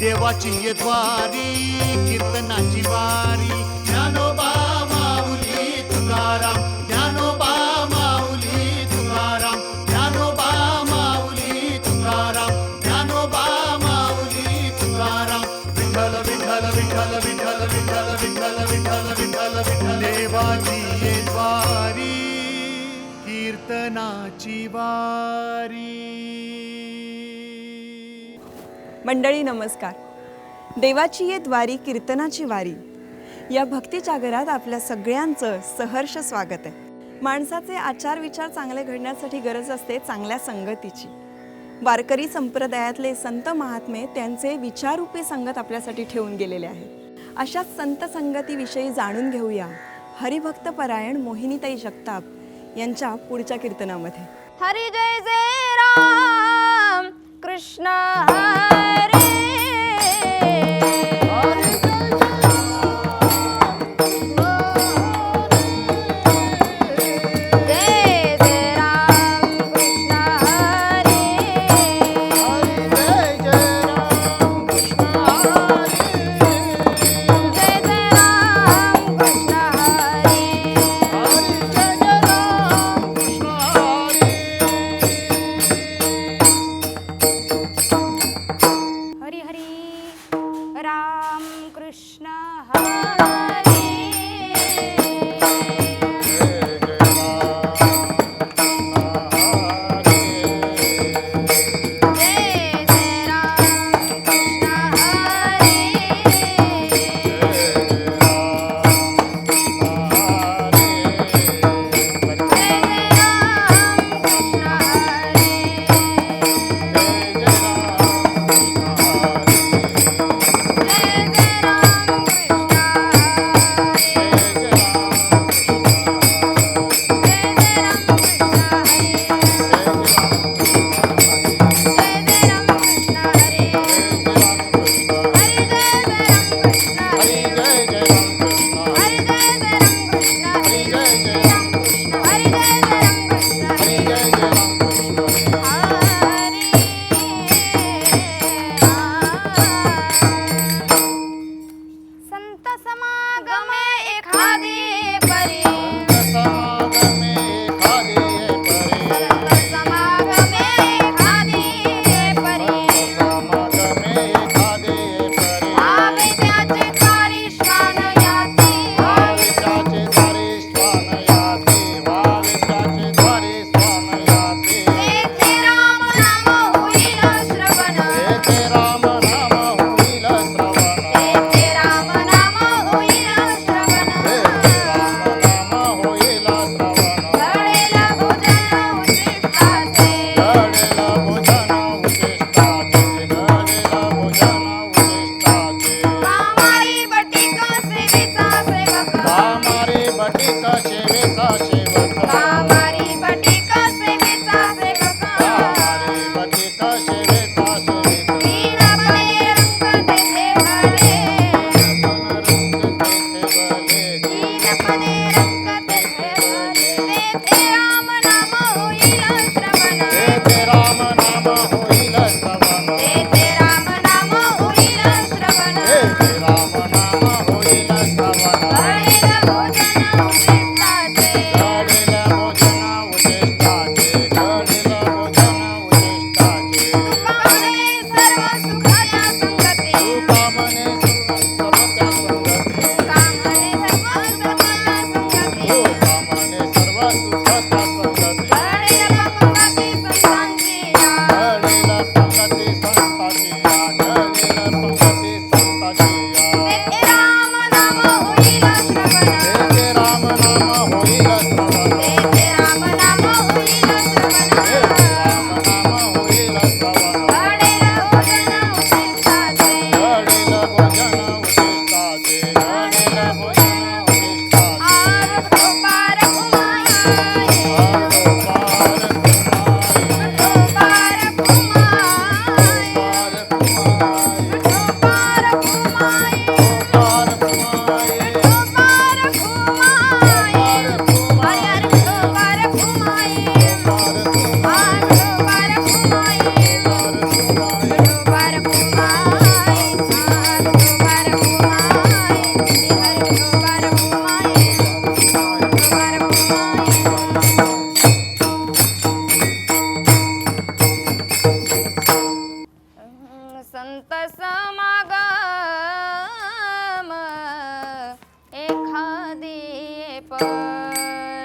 देवाची ये द्वारी कीर्तनाची वारी ज्ञानोबा माऊली तुकाराम ज्ञानोबा माऊली तुकाराम ज्ञानोबा माऊली तुकाराम ज्ञानोबा माऊली तुकाराम विठ्ठल विठ्ठल विठ्ठल विठ्ठल विठ्ठल विठ्ठल विठ्ठल विठ्ठल विठ्ठल देवाची ये द्वारी कीर्तनाची वारी मंडळी नमस्कार. देवाची ये द्वारी कीर्तनाची वारी. या भक्तीजागरात आपल्या सगळ्यांचं सहर्ष स्वागत आहे. माणसाचे आचार विचार चांगले घडण्यासाठी गरज असते चांगल्या संगतीची. वारकरी संप्रदायातले संत महात्मे त्यांचे विचारूपी संगत आपल्यासाठी ठेवून गेलेले आहेत. अशाच संत संगतीविषयी जाणून घेऊया. हरिभक्त परायण मोहिनीताई जगताप यांच्या पुढच्या कीर्तनामध्ये. हरी जय जय राम. कृष्ण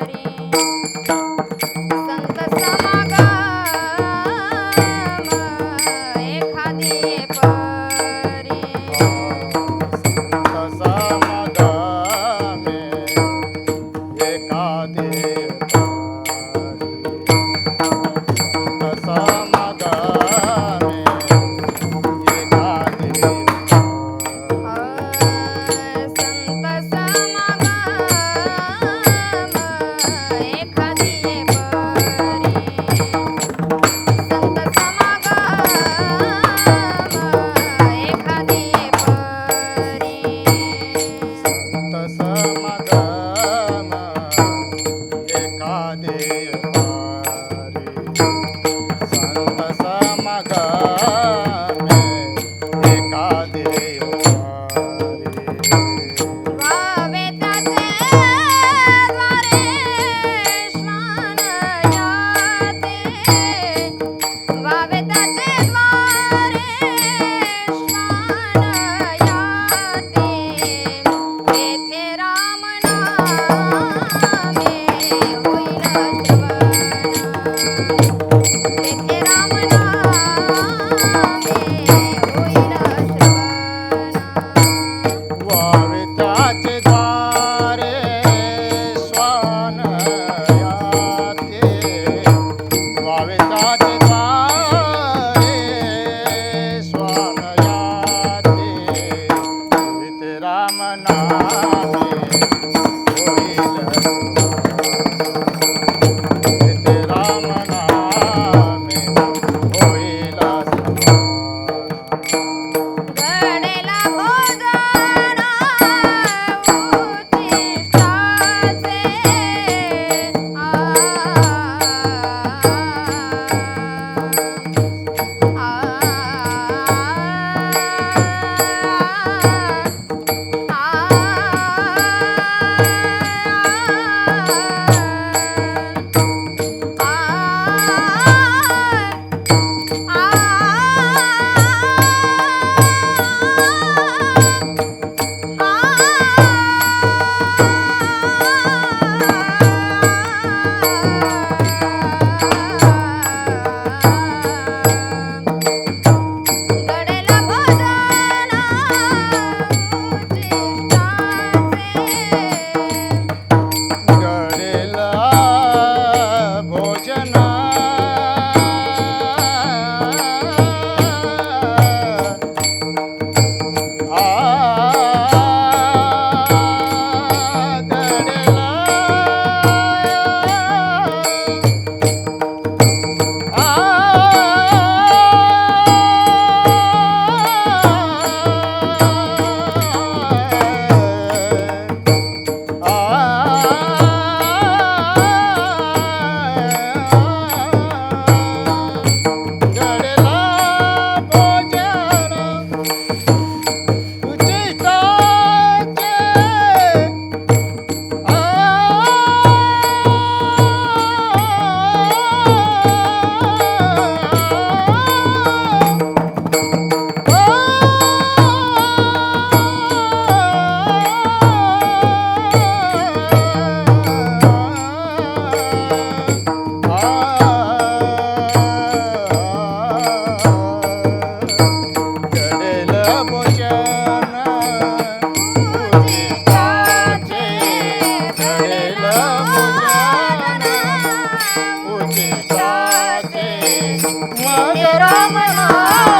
Ready. 加油！